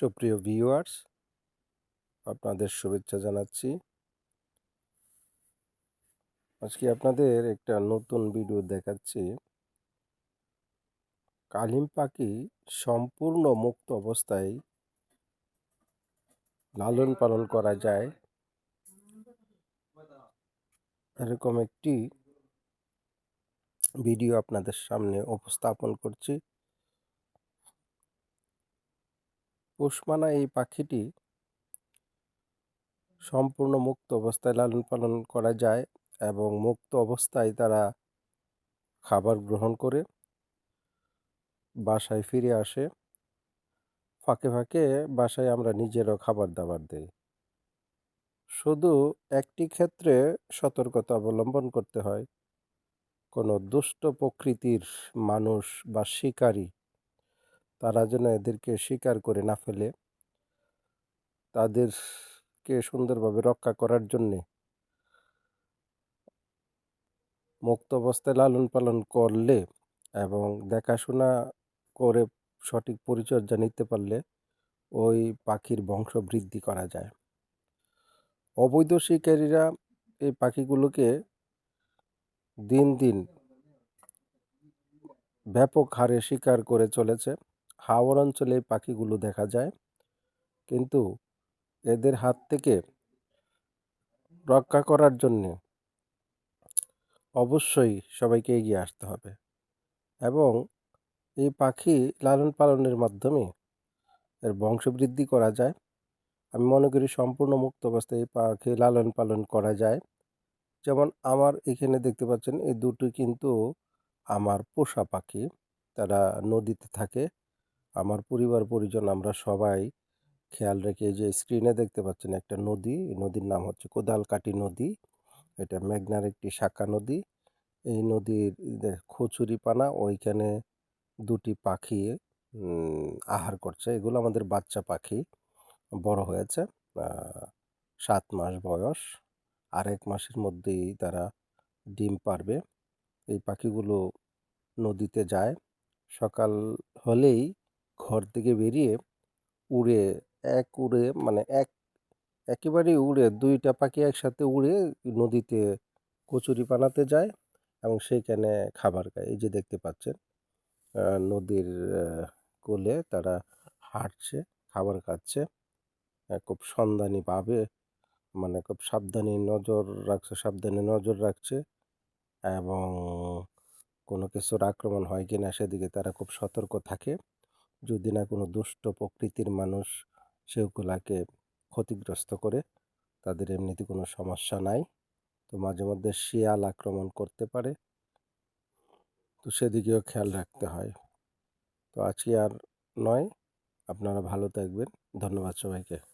সুপ্রিয় ভিউয়ার্স, আপনাদের শুভেচ্ছা জানাচ্ছি। আজকে আপনাদের একটা নতুন ভিডিও দেখাচ্ছি। কালিম পাখি সম্পূর্ণ মুক্ত অবস্থায় লালন পালন করা যায়। এরকম একটি ভিডিও আপনাদের সামনে উপস্থাপন করছি। পোষমানা এই পাখিটি সম্পূর্ণ মুক্ত অবস্থায় লালন পালন করা যায় এবং মুক্ত অবস্থায় তারা খাবার গ্রহণ করে, বাসায় ফিরে আসে। ফাঁকে ফাঁকে বাসায় আমরা নিজেরও খাবার দাবার দেই। শুধু একটি ক্ষেত্রে সতর্কতা অবলম্বন করতে হয়। কোনো দুষ্ট প্রকৃতির মানুষ বা শিকারী তারা যেন এদেরকে শিকার করে না ফেলে। তাদেরকে সুন্দরভাবে রক্ষা করার জন্যে মুক্ত অবস্থায় লালন পালন করলে এবং দেখাশোনা করে সঠিক পরিচর্যা নিতে পারলে ওই পাখির বংশ বৃদ্ধি করা যায়। অবৈধ শিকারীরা এই পাখিগুলোকে দিন দিন ব্যাপক হারে শিকার করে চলেছে। হাওর অঞ্চলে এই পাখিগুলো দেখা যায়। কিন্তু এদের হাত থেকে রক্ষা করার জন্যে অবশ্যই সবাইকে এগিয়ে আসতে হবে। এবং এই পাখি লালন পালনের মাধ্যমে এর বংশবৃদ্ধি করা যায়। আমি মনে করি সম্পূর্ণ মুক্ত অবস্থায় এই পাখি লালন পালন করা যায়। যেমন আমার এখানে দেখতে পাচ্ছেন, এই দুটো কিন্তু আমার পোষা পাখি। তারা নদীতে থাকে। আমার পরিবার, পরিজন আমরা সবাই খেয়াল রেখে যে স্ক্রিনে দেখতে পাচ্ছেন একটা নদী, এই নদীর নাম হচ্ছে কোদালকাটি নদী। এটা মেঘনার একটি শাখা নদী। এই নদীর খচুরি পানা, ওইখানে দুটি পাখি আহার করছে। এগুলো আমাদের বাচ্চা পাখি, বড় হয়েছে সাত মাস বয়স। আরেক মাসের মধ্যেই তারা ডিম পারবে। এই পাখিগুলো নদীতে যায়। সকাল হলেই ঘর থেকে বেরিয়ে উড়ে এক উড়ে মানে এক, একেবারেই উড়ে দুইটা পাখি একসাথে উড়ে নদীতে কচুরি পানাতে যায় এবং সেইখানে খাবার খায়। এই যে দেখতে পাচ্ছেন নদীর কোলে তারা হাঁটছে, খাবার খাচ্ছে খুব সন্ধানীভাবে মানে খুব সাবধানী নজর রাখছে, সাবধানে নজর রাখছে এবং কোনো কিছুর আক্রমণ হয় কি না সেদিকে তারা খুব সতর্ক থাকে। যদি না কোনো দুষ্ট প্রকৃতির মানুষ সেগুলাকে ক্ষতিগ্রস্ত করে, তাদের এমনিতে কোনো সমস্যা নাই। তো মাঝে মধ্যে শিয়াল আক্রমণ করতে পারে। তো সেদিকেও খেয়াল রাখতে হয়। তো আজকে আর নয়, আপনারা ভালো থাকবেন। ধন্যবাদ সবাইকে।